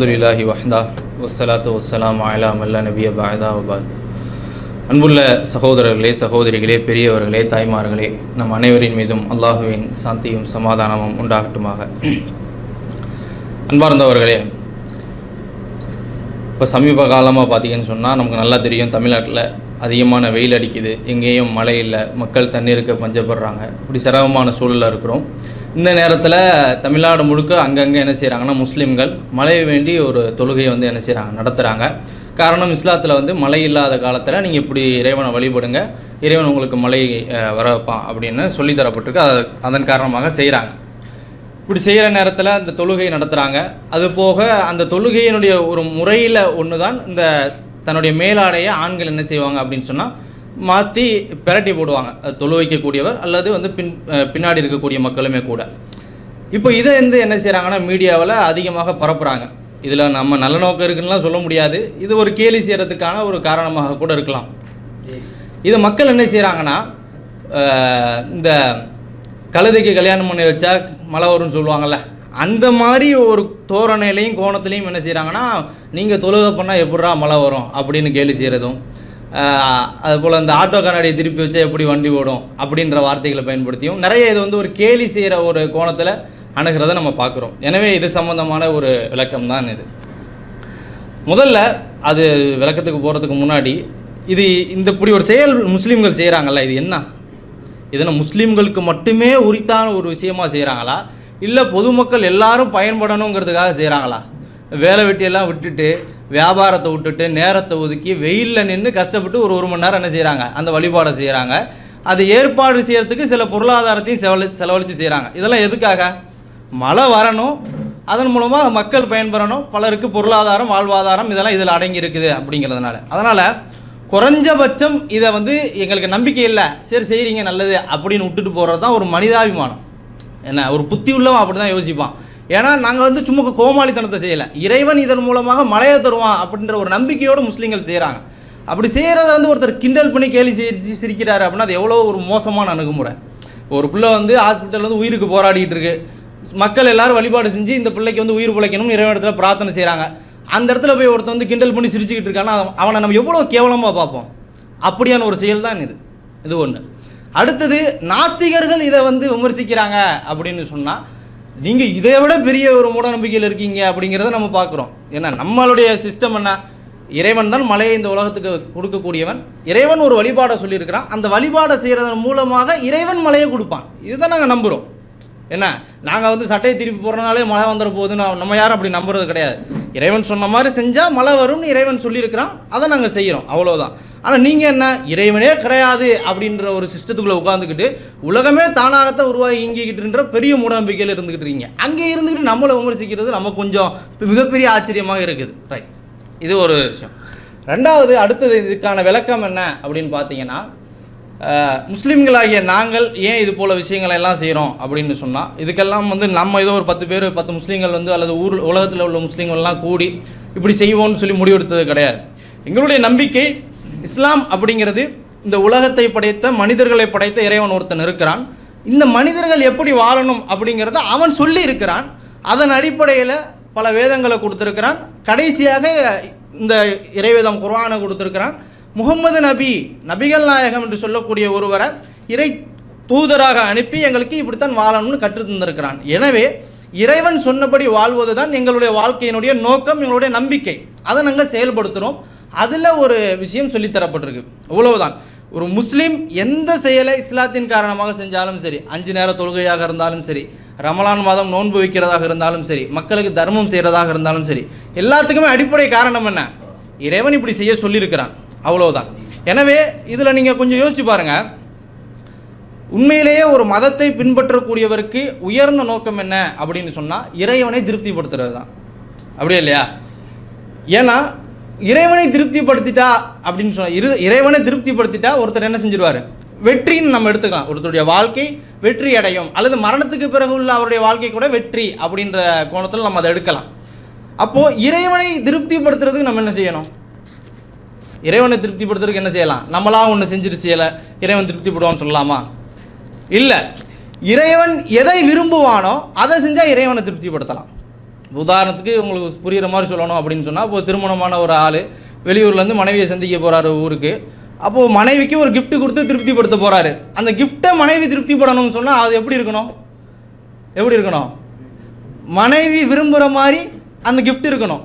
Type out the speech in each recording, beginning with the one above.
அலமதுல்லாஹி வஹ்தா வசலாத்து வசலாம் அலா மல்லா நபிய பாயதா வபாத் அன்புள்ள சகோதரர்களே சகோதரிகளே பெரியவர்களே தாய்மார்களே நம் அனைவரின் மீதும் அல்லாஹுவின் சாந்தியும் சமாதானமும் உண்டாகட்டுமாக. அன்பார்ந்தவர்களே இப்போ சமீப காலமாக பார்த்தீங்கன்னு சொன்னால் நமக்கு நல்லா தெரியும் தமிழ்நாட்டில் அதிகமான வெயில் அடிக்குது எங்கேயும் மழை இல்லை மக்கள் தண்ணீருக்கு பஞ்சப்படுறாங்க. இப்படி சிரமமான சூழலில் இருக்கிறோம். இந்த நேரத்தில் தமிழ்நாடு முழுக்க அங்கங்கே என்ன செய்கிறாங்கன்னா முஸ்லீம்கள் மழையை வேண்டி ஒரு தொழுகையை வந்து என்ன செய்கிறாங்க நடத்துகிறாங்க காரணம் இஸ்லாத்தில் வந்து மழை இல்லாத காலத்தில் நீங்கள் இப்படி இறைவனை வழிபடுங்க. இறைவன் உங்களுக்கு மழை வர வைப்பான் அப்படின்னு சொல்லித்தரப்பட்டிருக்கு அது அதன் காரணமாக செய்கிறாங்க இப்படி செய்கிற நேரத்தில் அந்த தொழுகை நடத்துகிறாங்க அது போக அந்த தொழுகையினுடைய ஒரு முறையில் ஒன்று தான் இந்த தன்னுடைய மேலாடையை ஆண்கள் என்ன செய்வாங்க அப்படின்னு சொன்னால் மாற்றி பிரட்டி போடுவாங்க. தொழு வைக்கக்கூடியவர் அல்லது வந்து பின் பின்னாடி இருக்கக்கூடிய மக்களுமே கூட. இப்போ இதை வந்து என்ன செய்கிறாங்கன்னா மீடியாவில் அதிகமாக பரப்புகிறாங்க இதில் நம்ம நல்ல நோக்கம் இருக்குன்னுலாம் சொல்ல முடியாது. இது ஒரு கேலி செய்கிறதுக்கான ஒரு காரணமாக கூட இருக்கலாம். இது மக்கள் என்ன செய்கிறாங்கன்னா இந்த கழுதைக்கு கல்யாணம் பண்ணி வச்சா மழை வரும்னு சொல்லுவாங்கள்ல அந்த மாதிரி ஒரு தோரணையிலையும் கோணத்துலையும் என்ன செய்கிறாங்கன்னா நீங்கள் தொழுகை பண்ணால் எப்படா மழை வரும் அப்படின்னு கேலி செய்கிறதும் அதுபோல் இந்த ஆட்டோ கண்ணாடியை திருப்பி வச்சா எப்படி வண்டி ஓடும் அப்படின்ற வார்த்தைகளை பயன்படுத்தியும். நிறைய இது வந்து ஒரு கேலி செய்கிற ஒரு கோணத்தில் அணுகிறத நம்ம பார்க்குறோம். எனவே இது சம்மந்தமான ஒரு விளக்கம் தான் இது. முதல்ல அது விளக்கத்துக்கு போகிறதுக்கு முன்னாடி இது இந்த இப்படி ஒரு செயல் முஸ்லீம்கள் செய்கிறாங்கல்ல இது என்ன? இதனை முஸ்லீம்களுக்கு மட்டுமே உரித்தான ஒரு விஷயமாக செய்கிறாங்களா இல்லை பொதுமக்கள் எல்லாரும் பயன்படணுங்கிறதுக்காக செய்கிறாங்களா வேலை வெட்டியெல்லாம் விட்டுட்டு வியாபாரத்தை விட்டுட்டு நேரத்தை ஒதுக்கி வெயிலில் நின்று கஷ்டப்பட்டு ஒரு ஒரு மணி நேரம் என்ன செய்கிறாங்க அந்த வழிபாடை செய்கிறாங்க அது ஏற்பாடு செய்கிறதுக்கு சில பொருளாதாரத்தையும் செலவழி செலவழித்து செய்கிறாங்க இதெல்லாம் எதுக்காக? மழை வரணும். அதன் மூலமாக மக்கள் பயன்பெறணும். பலருக்கு பொருளாதாரம் வாழ்வாதாரம் இதெல்லாம் இதில் அடங்கி இருக்குது அப்படிங்கிறதுனால. அதனால் குறைஞ்சபட்சம் இதை வந்து எங்களுக்கு நம்பிக்கை இல்லை. சரி செய்கிறீங்க நல்லது அப்படின்னு விட்டுட்டு போகிறது தான் ஒரு மனிதாபிமானம். என்ன? ஒரு புத்தி உள்ளவன் அப்படி தான் யோசிப்பான். ஏன்னா நாங்கள் வந்து சும்மா கோமாளித்தனத்தை செய்யலை. இறைவன் இதன் மூலமாக மழையை தருவான் அப்படின்ற ஒரு நம்பிக்கையோடு முஸ்லீம்கள் செய்கிறாங்க அப்படி செய்கிறத வந்து ஒருத்தர் கிண்டல் பண்ணி கேலி சிரிச்சு சிரிக்கிறாரு அப்படின்னா அது எவ்வளோ ஒரு மோசமான அணுகுமுறை. ஒரு பிள்ளை வந்து ஹாஸ்பிட்டல் வந்து உயிருக்கு போராடிட்டு இருக்கு. மக்கள் எல்லாரும் வழிபாடு செஞ்சு இந்த பிள்ளைக்கு வந்து உயிர் பிழைக்கணும் இறைவன் இடத்துல பிரார்த்தனை செய்கிறாங்க அந்த இடத்துல போய் ஒருத்தன் வந்து கிண்டல் பண்ணி சிரிச்சுக்கிட்டு இருக்கான்னா அவன்- அவனை நம்ம எவ்வளோ கேவலமாக பார்ப்போம். அப்படியான ஒரு செயல் தான் இது. இது ஒன்று அடுத்தது நாஸ்திகர்கள் இதை வந்து விமர்சிக்கிறாங்க அப்படின்னு சொன்னால் நீங்கள் இதை விட பெரிய ஒரு மூட நம்பிக்கையில் இருக்கீங்க அப்படிங்கிறத நம்ம பார்க்குறோம். ஏன்னா நம்மளுடைய சிஸ்டம் என்ன? இறைவன் தான் மலையை இந்த உலகத்துக்கு கொடுக்கக்கூடியவன். இறைவன் ஒரு வழிபாடை சொல்லியிருக்கிறான். அந்த வழிபாடை செய்கிறதன் மூலமாக இறைவன் மலையை கொடுப்பான். இதுதான் நாங்கள் நம்புகிறோம் என்ன? நாங்கள் வந்து சட்டையை திருப்பி போடுறனாலே மழை வந்துட போகுதுன்னு நம்ம யாரும் அப்படி நம்புறது கிடையாது. இறைவன் சொன்ன மாதிரி செஞ்சால் மழை வரும்னு இறைவன் சொல்லியிருக்கிறான். அதை நாங்கள் செய்கிறோம் அவ்வளோதான் ஆனால் நீங்கள் என்ன? இறைவனே கிடையாது அப்படின்ற ஒரு சிஸ்டத்துக்குள்ளே உட்காந்துக்கிட்டு உலகமே தானாகத்தான் உருவாகி இயங்கிக்கிட்டுன்ற பெரிய மூடநம்பிக்கையில் இருந்துக்கிட்டு இருக்கீங்க. அங்கே இருந்துக்கிட்டு நம்மளை விமர்சிக்கிறது நம்ம கொஞ்சம் மிகப்பெரிய ஆச்சரியமாக இருக்குது. ரைட் இது ஒரு விஷயம். ரெண்டாவது அடுத்தது இதுக்கான விளக்கம் என்ன அப்படின்னு பார்த்தீங்கன்னா முஸ்லீம்களாகிய நாங்கள் ஏன் இது போல விஷயங்களை எல்லாம் செய்கிறோம் அப்படின்னு சொன்னால் இதுக்கெல்லாம் வந்து நம்ம ஏதோ ஒரு பத்து பேர் பத்து முஸ்லீம்கள் வந்து அல்லது ஊர் உலகத்தில் உள்ள முஸ்லீம்கள்லாம் கூடி இப்படி செய்வோம்னு சொல்லி முடிவெடுத்தது கிடையாது. எங்களுடைய நம்பிக்கை இஸ்லாம் அப்படிங்கிறது இந்த உலகத்தை படைத்த மனிதர்களை படைத்த இறைவன் ஒருத்தன் இருக்கிறான். இந்த மனிதர்கள் எப்படி வாழணும் அப்படிங்கிறத அவன் சொல்லி இருக்கிறான். அதன் அடிப்படையில் பல வேதங்களை கொடுத்துருக்கிறான். கடைசியாக இந்த இறைவேதம் குர்வானை கொடுத்துருக்கிறான். முகம்மது நபி நபிகள் நாயகம் என்று சொல்லக்கூடிய ஒருவரை இறை தூதராக அனுப்பி எங்களுக்கு இப்படித்தான் வாழணும்னு கற்றுத்தந்திருக்கிறான் எனவே இறைவன் சொன்னபடி வாழ்வது தான் எங்களுடைய வாழ்க்கையினுடைய நோக்கம் எங்களுடைய நம்பிக்கை. அதை நாங்கள் செயல்படுத்துகிறோம் அதில் ஒரு விஷயம் சொல்லித் தரப்பட்டிருக்கு. இவ்வளவுதான். ஒரு முஸ்லீம் எந்த செயலை இஸ்லாத்தின் காரணமாக செஞ்சாலும் சரி அஞ்சு நேர தொழுகையாக இருந்தாலும் சரி ரமலான் மாதம் நோன்பு வைக்கிறதாக இருந்தாலும் சரி மக்களுக்கு தர்மம் செய்கிறதாக இருந்தாலும் சரி எல்லாத்துக்குமே அடிப்படை காரணம் என்ன? இறைவன் இப்படி செய்ய சொல்லியிருக்கிறான். அவ்வளோதான் எனவே இதில் நீங்கள் கொஞ்சம் யோசிச்சு பாருங்கள் உண்மையிலேயே ஒரு மதத்தை பின்பற்றக்கூடியவருக்கு உயர்ந்த நோக்கம் என்ன அப்படின்னு சொன்னால் இறைவனை திருப்திப்படுத்துறது தான். அப்படியே இல்லையா? ஏன்னா இறைவனை திருப்திப்படுத்திட்டா அப்படின்னு சொன்னால் இரு இறைவனை திருப்திப்படுத்திட்டா ஒருத்தர் என்ன செஞ்சிருவார்? வெற்றின்னு நம்ம எடுத்துக்கலாம். ஒருத்தருடைய வாழ்க்கை வெற்றி அடையும். அல்லது மரணத்துக்கு பிறகு உள்ள அவருடைய வாழ்க்கை கூட வெற்றி அப்படின்ற கோணத்தில் நம்ம அதை எடுக்கலாம். அப்போது இறைவனை திருப்திப்படுத்துறதுக்கு நம்ம என்ன செய்யணும்? இறைவனை திருப்திப்படுத்துறதுக்கு என்ன செய்யலாம்? நம்மளா ஒன்று செஞ்சுட்டு செய்யலை இறைவன் திருப்திப்படுவான்னு சொல்லலாமா? இல்லை. இறைவன் எதை விரும்புவானோ அதை செஞ்சால் இறைவனை திருப்திப்படுத்தலாம். உதாரணத்துக்கு உங்களுக்கு புரிகிற மாதிரி சொல்லணும் அப்படின்னு சொன்னால் இப்போ திருமணமான ஒரு ஆள் வெளியூர்லேருந்து மனைவியை சந்திக்க போகிறாரு ஊருக்கு. அப்போது மனைவிக்கு ஒரு கிஃப்ட் கொடுத்து திருப்திப்படுத்த போகிறாரு அந்த கிஃப்ட்டை மனைவி திருப்திப்படணும்னு சொன்னால் அது எப்படி இருக்கணும்? எப்படி இருக்கணும்? மனைவி விரும்புகிற மாதிரி அந்த கிஃப்ட் இருக்கணும்.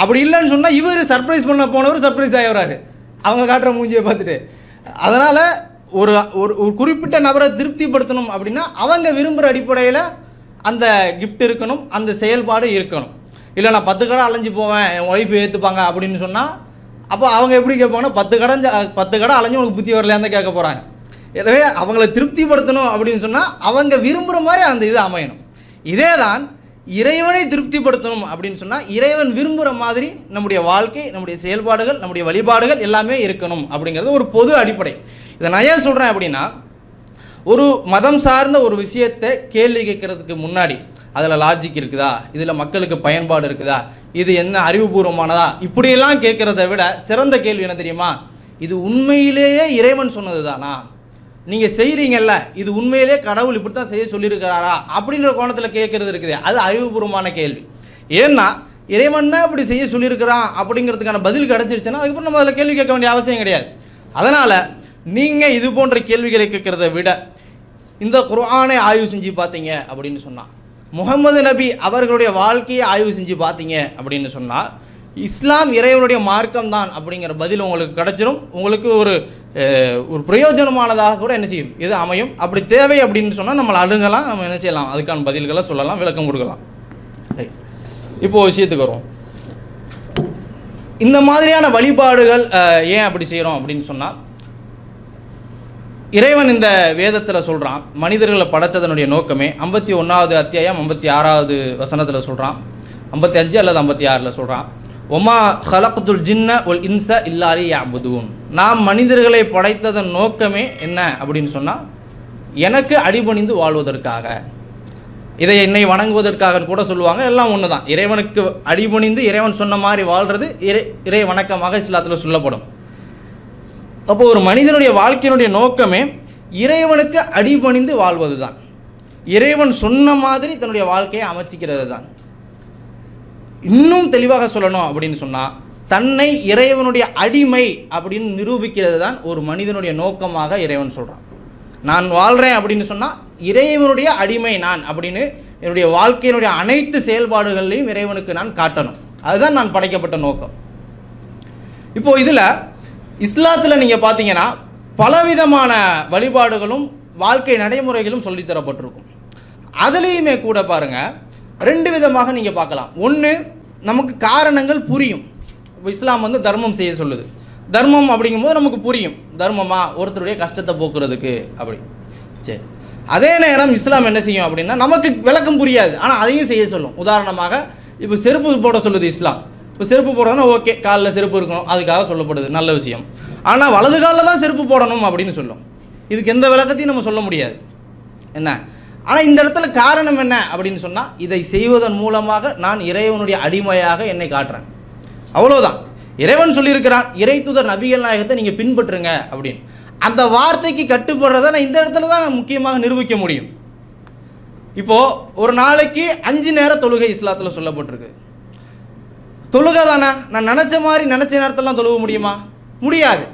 அப்படி இல்லைன்னு சொன்னால் இவர் சர்ப்ரைஸ் பண்ண போனவர் சர்ப்ரைஸ் ஆகிடுறாரு அவங்க காட்டுற மூஞ்சியை பார்த்துட்டு. அதனால் ஒரு ஒரு ஒரு குறிப்பிட்ட நபரை திருப்திப்படுத்தணும் அப்படின்னா அவங்க விரும்புகிற அடிப்படையில் அந்த கிஃப்ட் இருக்கணும் அந்த செயல்பாடு இருக்கணும். இல்லை நான் பத்து கடை அலைஞ்சு போவேன் என் ஒய்ஃப் ஏற்றுப்பாங்க அப்படின்னு சொன்னால் அப்போ அவங்க எப்படி கேட்பாங்கன்னா பத்து கடை பத்து கடை அலைஞ்சு உனக்கு புத்தி வரலையான்னு கேட்க போகிறாங்க எனவே அவங்கள திருப்திப்படுத்தணும் அப்படின்னு சொன்னால் அவங்க விரும்புகிற மாதிரி அந்த இது அமையணும். இதே தான் இறைவனை திருப்திப்படுத்தணும் அப்படின்னு சொன்னால் இறைவன் விரும்புகிற மாதிரி நம்முடைய வாழ்க்கை நம்முடைய செயல்பாடுகள் நம்முடைய வழிபாடுகள் எல்லாமே இருக்கணும் அப்படிங்கிறது ஒரு பொது அடிப்படை. இதை நான் ஏன் சொல்கிறேன் அப்படின்னா ஒரு மதம் சார்ந்த ஒரு விஷயத்தை கேள்வி கேட்கறதுக்கு முன்னாடி அதில் லாஜிக் இருக்குதா? இதில் மக்களுக்கு பயன்பாடு இருக்குதா? இது என்ன அறிவுபூர்வமானதா? இப்படியெல்லாம் கேட்குறத விட சிறந்த கேள்வி என்ன தெரியுமா? இது உண்மையிலேயே இறைவன் சொன்னது தானா நீங்கள் செய்கிறீங்கல்ல இது உண்மையிலே கடவுள் இப்படி தான் செய்ய சொல்லியிருக்கிறாரா? அப்படின்ற கோணத்தில் கேட்குறது இருக்குது. அது அறிவுபூர்வமான கேள்வி. ஏன்னா இறைவன் தான் இப்படி செய்ய சொல்லியிருக்கிறான் அப்படிங்கிறதுக்கான பதில் கிடச்சிருச்சுன்னா அதுக்கப்புறம் நம்ம அதில் கேள்வி கேட்க வேண்டிய அவசியம் கிடையாது. அதனால் நீங்கள் இது போன்ற கேள்விகளை கேட்குறத விட இந்த குர்ஆனை ஆய்வு செஞ்சு பார்த்தீங்க அப்படின்னு சொன்னான் முகமது நபி அவர்களுடைய வாழ்க்கையை ஆய்வு செஞ்சு பார்த்தீங்க அப்படின்னு சொன்னால் இஸ்லாம் இறைவனுடைய மார்க்கம் தான் அப்படிங்கிற பதில் உங்களுக்கு கிடைச்சிரும். உங்களுக்கு ஒரு ஒரு பிரயோஜனமானதாக கூட என்ன செய்யும்? இது அமையும்? அப்படி தேவை அப்படின்னு சொன்னால் நம்மளை அணுகலாம் நம்ம என்ன செய்யலாம்? அதுக்கான பதில்களை சொல்லலாம் விளக்கம் கொடுக்கலாம். இப்போ விஷயத்துக்கு வரும் இந்த மாதிரியான வழிபாடுகள் ஏன் அப்படி செய்கிறோம் அப்படின்னு சொன்னால் இறைவன் இந்த வேதத்தில் சொல்கிறான் மனிதர்களை படைச்சதனுடைய நோக்கமே ஐம்பத்தி ஒன்றாவது அத்தியாயம் ஐம்பத்தி ஆறாவது வசனத்தில் சொல்கிறான் ஐம்பத்தி அஞ்சு அல்லது ஐம்பத்தி ஆறில் சொல்கிறான் ஒமா ஹலக்துல் ஜின்ன ஒல் இன்ச இல்லாலி யாபுதூன் நாம் மனிதர்களை படைத்ததன் நோக்கமே என்ன? அப்படின்னு சொன்னால் எனக்கு அடிபணிந்து வாழ்வதற்காக. இதை என்னை வணங்குவதற்காக கூட சொல்லுவாங்க. எல்லாம் ஒன்று தான் இறைவனுக்கு அடிபணிந்து இறைவன் சொன்ன மாதிரி வாழ்கிறது இறை இறை வணக்கமாக இஸ்லாத்தில் சொல்லப்படும். அப்போ ஒரு மனிதனுடைய வாழ்க்கையினுடைய நோக்கமே இறைவனுக்கு அடிபணிந்து வாழ்வது தான் இறைவன் சொன்ன மாதிரி தன்னுடைய வாழ்க்கையை அமைச்சிக்கிறது தான் இன்னும் தெளிவாக சொல்லணும் அப்படின்னு சொன்னால் தன்னை இறைவனுடைய அடிமை அப்படின்னு நிரூபிக்கிறது தான் ஒரு மனிதனுடைய நோக்கமாக இறைவன் சொல்கிறான் நான் வாழ்கிறேன் அப்படின்னு சொன்னால் இறைவனுடைய அடிமை நான் அப்படின்னு என்னுடைய வாழ்க்கையினுடைய அனைத்து செயல்பாடுகள்லையும் இறைவனுக்கு நான் காட்டணும். அதுதான் நான் படைக்கப்பட்ட நோக்கம். இப்போ இதில் இஸ்லாத்தில் நீங்கள் பார்த்தீங்கன்னா பலவிதமான வழிபாடுகளும் வாழ்க்கை நடைமுறைகளும் சொல்லித்தரப்பட்டிருக்கும். அதுலேயுமே கூட பாருங்கள் ரெண்டு விதமாக நீங்கள் பார்க்கலாம். ஒன்று நமக்கு காரணங்கள் புரியும். இப்போ இஸ்லாம் வந்து தர்மம் செய்ய சொல்லுது. தர்மம் அப்படிங்கும்போது நமக்கு புரியும். தர்மமா? ஒருத்தருடைய கஷ்டத்தை போக்குறதுக்கு அப்படி. சரி அதே நேரம் இஸ்லாம் என்ன செய்யும் அப்படின்னா நமக்கு விளக்கம் புரியாது. ஆனால் அதையும் செய்ய சொல்லும். உதாரணமாக இப்போ செருப்பு போட சொல்லுது இஸ்லாம். இப்போ செருப்பு போடுறதுனா ஓகே காலில் செருப்பு இருக்கணும். அதுக்காக சொல்லப்படுது. நல்ல விஷயம். ஆனால் வலது காலில் தான் செருப்பு போடணும் அப்படின்னு சொல்லும். இதுக்கு எந்த விளக்கத்தையும் நம்ம சொல்ல முடியாது. என்ன? ஆனால் இந்த இடத்துல காரணம் என்ன அப்படின்னு சொன்னால் இதை செய்வதன் மூலமாக நான் இறைவனுடைய அடிமையாக என்னை காட்டுறேன். அவ்வளோதான் இறைவன் சொல்லியிருக்கிறான் இறைத்துதர் நபிகள் நாயகத்தை நீங்கள் பின்பற்றுங்க அப்படின்னு. அந்த வார்த்தைக்கு கட்டுப்படுறதை நான் இந்த இடத்துல தான் நான் முக்கியமாக நிரூபிக்க முடியும். இப்போது ஒரு நாளைக்கு அஞ்சு நேர தொழுகை இஸ்லாத்தில் சொல்லப்பட்டிருக்கு. தொழுகை தானே? நான் நினச்ச மாதிரி நினச்ச நேரத்திலாம் தொழுக முடியுமா? முடியாது.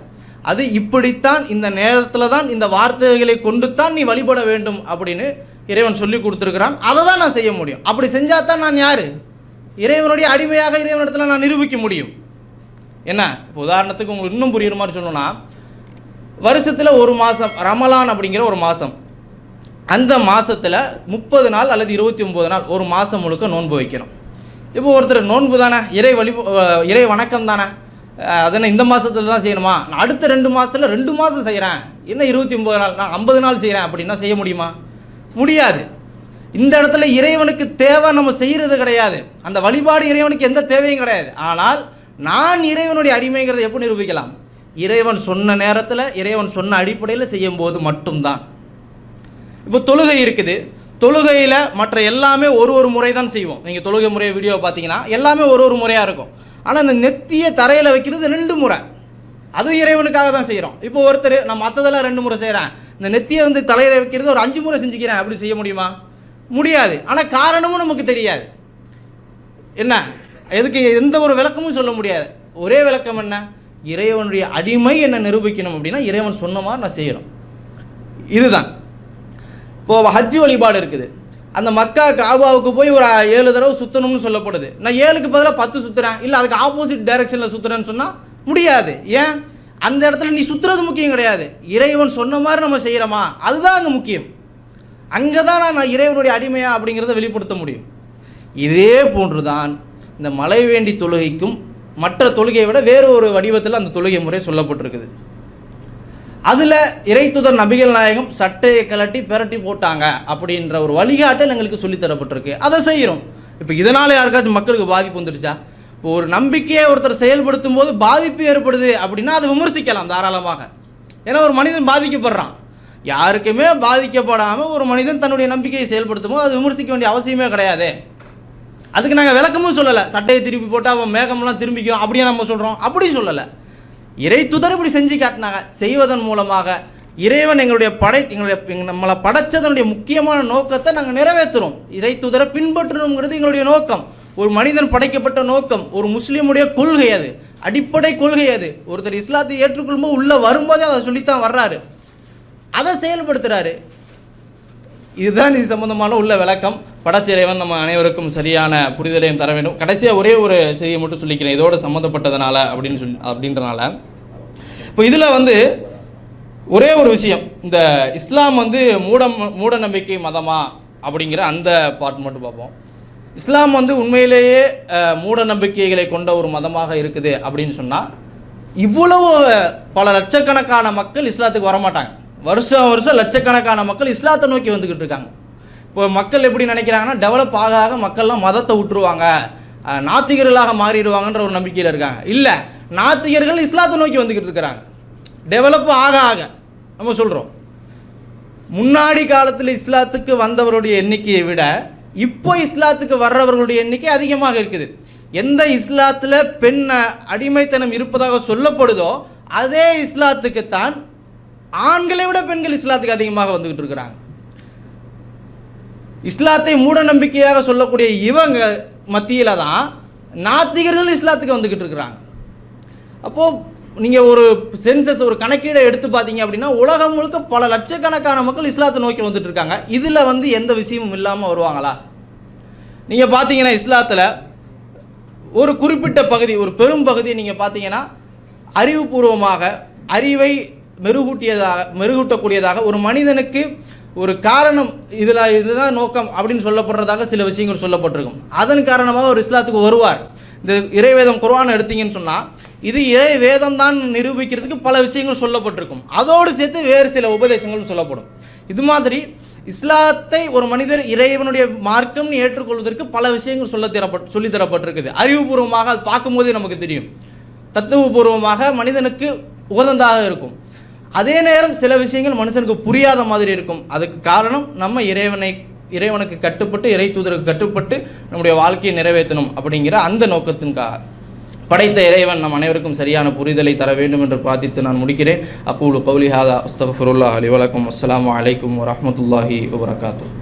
அது இப்படித்தான் இந்த நேரத்தில் தான் இந்த வார்த்தைகளை கொண்டு தான் நீ வழிபட வேண்டும் அப்படின்னு இறைவன் சொல்லி கொடுத்துருக்கிறான். அதை தான் நான் செய்ய முடியும். அப்படி செஞ்சால் தான் நான் யார்? இறைவனுடைய அடிமையாக இறைவனிடத்தில் நான் நிரூபிக்க முடியும். என்ன? இப்போ உதாரணத்துக்கு உங்களுக்கு இன்னும் புரியுற மாதிரி சொல்லணும்னா வருஷத்தில் ஒரு மாதம் ரமலான் அப்படிங்கிற ஒரு மாதம் அந்த மாதத்தில் முப்பது நாள் அல்லது இருபத்தி ஒம்பது நாள் ஒரு மாதம் முழுக்க நோன்பு வைக்கணும். இப்போ ஒருத்தர் நோன்பு தானே? இறை வழி இறை வணக்கம் தானே? அஹ் அதனை இந்த மாதத்துல தான் செய்யணுமா? நான் அடுத்த ரெண்டு மாதத்தில் ரெண்டு மாதம் செய்கிறேன் என்ன இருபத்தி ஒம்பது நாள்? நான் ஐம்பது நாள் செய்கிறேன் அப்படின்னா செய்ய முடியுமா? முடியாது. இந்த இடத்துல இறைவனுக்கு தேவை நம்ம செய்கிறது கிடையாது. அந்த வழிபாடு இறைவனுக்கு எந்த தேவையும் கிடையாது. ஆனால் நான் இறைவனுடைய அடிமைங்கிறத எப்படி நிரூபிக்கலாம்? இறைவன் சொன்ன நேரத்தில் இறைவன் சொன்ன அடிப்படையில் செய்யும்போது மட்டும்தான். இப்போ தொழுகை இருக்குது. தொழுகையில் மற்ற எல்லாமே ஒரு ஒரு முறை தான் செய்வோம். நீங்கள் தொழுகை முறை வீடியோ பார்த்தீங்கன்னா எல்லாமே ஒரு ஒரு முறையாக இருக்கும். ஆனால் இந்த நெத்தியை தரையில் வைக்கிறது ரெண்டு முறை. அதுவும் இறைவனுக்காக தான் செய்கிறோம் இப்போ ஒருத்தர் நான் மற்றதெல்லாம் ரெண்டு முறை செய்கிறேன் இந்த நெத்தியை வந்து தலையில் வைக்கிறது ஒரு அஞ்சு முறை செஞ்சுக்கிறேன். அப்படி செய்ய முடியுமா? முடியாது. ஆனால் காரணமும் நமக்கு தெரியாது. என்ன? எதுக்கு எந்த ஒரு விளக்கமும் சொல்ல முடியாது. ஒரே விளக்கம் என்ன? இறைவனுடைய அடிமை என்ன நிரூபிக்கணும் அப்படின்னா இறைவன் சொன்ன மாதிரி நான் செய்யணும். இதுதான். இப்போது ஹஜ் வழிபாடு இருக்குது. அந்த மக்கா காபாவுக்கு போய் ஒரு ஏழு தடவை சுற்றணும்னு சொல்லப்படுது. நான் ஏழுக்கு பதிலாக பத்து சுற்றுறேன் இல்லை அதுக்கு ஆப்போசிட் டைரக்ஷனில் சுற்றுறேன்னு சொன்னால் முடியாது. ஏன்? அந்த இடத்துல நீ சுற்றுறது முக்கியம் கிடையாது. இறைவன் சொன்ன மாதிரி நம்ம செய்கிறோமா அதுதான் அங்கே முக்கியம். அங்கே தான் நான் இறைவனுடைய அடிமையா அப்படிங்கிறத வெளிப்படுத்த முடியும். இதே போன்று தான் இந்த மலை வேண்டி தொழுகைக்கும் மற்ற தொழுகையை விட வேறு ஒரு வடிவத்தில் அந்த தொழுகை முறை சொல்லப்பட்டிருக்குது. அதில் இறைத்துதர் நபிகள் நாயகம் சட்டையை கலட்டி பிரட்டி போட்டாங்க அப்படின்ற ஒரு வழிகாட்டல் எங்களுக்கு சொல்லித்தரப்பட்டிருக்கு. அதை செய்கிறோம் இப்போ இதனால் யாருக்காச்சும் மக்களுக்கு பாதிப்பு வந்துடுச்சா? இப்போ ஒரு நம்பிக்கையை ஒருத்தர் செயல்படுத்தும் போது பாதிப்பு ஏற்படுது அப்படின்னா அதை விமர்சிக்கலாம் தாராளமாக. ஏன்னா ஒரு மனிதன் பாதிக்கப்படுறான். யாருக்குமே பாதிக்கப்படாமல் ஒரு மனிதன் தன்னுடைய நம்பிக்கையை செயல்படுத்தும் போது அது விமர்சிக்க வேண்டிய அவசியமே கிடையாது. அதுக்கு நாங்கள் விளக்கமும் சொல்லலை. சட்டையை திருப்பி போட்டால் அவன் மேகம்லாம் திரும்பிக்கும். அப்படியே நம்ம சொல்கிறோம் அப்படியும் சொல்லலை. இறை துதர் இப்படி செஞ்சு காட்டினாங்க. செய்வதன் மூலமாக இறைவன் எங்களுடைய படை எங்களுடைய நம்மளை படைச்சதனுடைய முக்கியமான நோக்கத்தை நாங்கள் நிறைவேற்றுறோம். இறை துதரை பின்பற்றணுங்கிறது எங்களுடைய நோக்கம். ஒரு மனிதன் படைக்கப்பட்ட நோக்கம் ஒரு முஸ்லீமுடைய கொள்கை அது. அடிப்படை கொள்கை அது. ஒருத்தர் இஸ்லாத்தை ஏற்றுக்கொள்ளும்போது உள்ளே வரும்போதே அதை சொல்லித்தான் வர்றாரு. அதை செயல்படுத்துகிறாரு இதுதான் இது சம்பந்தமான உள்ள விளக்கம். படச்சிறைவன் நம்ம அனைவருக்கும் சரியான புரிதலையும் தர வேண்டும். கடைசியாக ஒரே ஒரு செய்தியை மட்டும் சொல்லிக்கிறேன். இதோட சம்மந்தப்பட்டதுனால அப்படின்னு சொல்லி அப்படின்றனால. இப்போ இதில் வந்து ஒரே ஒரு விஷயம். இந்த இஸ்லாம் வந்து மூடம் மூட நம்பிக்கை மதமா அப்படிங்கிற அந்த பார்ட் மட்டும் பார்ப்போம். இஸ்லாம் வந்து உண்மையிலேயே மூட நம்பிக்கைகளை கொண்ட ஒரு மதமாக இருக்குது அப்படின்னு சொன்னால் இவ்வளவு பல லட்சக்கணக்கான மக்கள் இஸ்லாத்துக்கு வரமாட்டாங்க. வருஷம் வருஷம் லட்சக்கணக்கான மக்கள் இஸ்லாத்தை நோக்கி வந்துக்கிட்டு இருக்காங்க. இப்போ மக்கள் எப்படி நினைக்கிறாங்கன்னா டெவலப் ஆக ஆக மக்கள்லாம் மதத்தை விட்டுருவாங்க நாத்திகர்களாக மாறிடுவாங்கன்ற ஒரு நம்பிக்கையில் இருக்காங்க. இல்லை நாத்திகர்கள் இஸ்லாத்தை நோக்கி வந்துக்கிட்டு இருக்கிறாங்க. டெவலப் ஆக ஆக நம்ம சொல்கிறோம் முன்னாடி காலத்தில் இஸ்லாத்துக்கு வந்தவருடைய எண்ணிக்கையை விட இப்போ இஸ்லாத்துக்கு வர்றவர்களுடைய எண்ணிக்கை அதிகமாக இருக்குது. எந்த இஸ்லாத்தில் பெண் அடிமைத்தனம் இருப்பதாக சொல்லப்படுதோ அதே இஸ்லாத்துக்குத்தான் ஆண்களை விட பெண்கள் இஸ்லாத்துக்கு அதிகமாக வந்துக்கிட்டு இருக்கிறாங்க. இஸ்லாத்தை மூட நம்பிக்கையாக சொல்லக்கூடிய இவங்க மத்தியில் தான் நாத்திகர்கள் இஸ்லாத்துக்கு வந்துக்கிட்டு இருக்கிறாங்க. அப்போது நீங்கள் ஒரு சென்சஸ் ஒரு கணக்கீடை எடுத்து பார்த்தீங்க அப்படின்னா உலகம் முழுக்க பல லட்சக்கணக்கான மக்கள் இஸ்லாத்தை நோக்கி வந்துட்டு இருக்காங்க. இதில் வந்து எந்த விஷயமும் இல்லாமல் வருவாங்களா? நீங்கள் பார்த்தீங்கன்னா இஸ்லாத்தில் ஒரு குறிப்பிட்ட பகுதி ஒரு பெரும் பகுதியை நீங்கள் பார்த்தீங்கன்னா அறிவுபூர்வமாக அறிவை மெருகூட்டியதாக மெருகூட்டக்கூடியதாக ஒரு மனிதனுக்கு ஒரு காரணம் இதில் இதுதான் நோக்கம் அப்படின்னு சொல்லப்படுறதாக சில விஷயங்கள் சொல்லப்பட்டிருக்கும். அதன் காரணமாக ஒரு இஸ்லாத்துக்கு வருவார். இந்த இறைவேதம் குர்வான் எடுத்தீங்கன்னு சொன்னால் இது இறை வேதம் தான் நிரூபிக்கிறதுக்கு பல விஷயங்கள் சொல்லப்பட்டிருக்கும். அதோடு சேர்த்து வேறு சில உபதேசங்களும் சொல்லப்படும். இது மாதிரி இஸ்லாத்தை ஒரு மனிதர் இறைவனுடைய மார்க்கம்னு ஏற்றுக்கொள்வதற்கு பல விஷயங்கள் சொல்ல தரப்பட் சொல்லித்தரப்பட்டிருக்குது அறிவுபூர்வமாக அது பார்க்கும்போதே நமக்கு தெரியும். தத்துவபூர்வமாக மனிதனுக்கு உகந்ததாக இருக்கும். அதே நேரம் சில விஷயங்கள் மனுஷனுக்கு புரியாத மாதிரி இருக்கும். அதுக்கு காரணம் நம்ம இறைவனை இறைவனுக்கு கட்டுப்பட்டு இறை தூதருக்கு கட்டுப்பட்டு நம்முடைய வாழ்க்கையை நிறைவேற்றணும் அப்படிங்கிற அந்த நோக்கத்தின்காக படைத்த இறைவன் நம் அனைவருக்கும் சரியான புரிதலை தர வேண்டும் என்று பிரார்த்தித்து நான் முடிக்கிறேன். அக்கூலு கௌலி ஹாதா அஸ்தஃபருல்லா அலி வலக்கம். அஸ்ஸலாமு அலைக்கும் வரஹ்மத்துல்லாஹி வபரகாத்து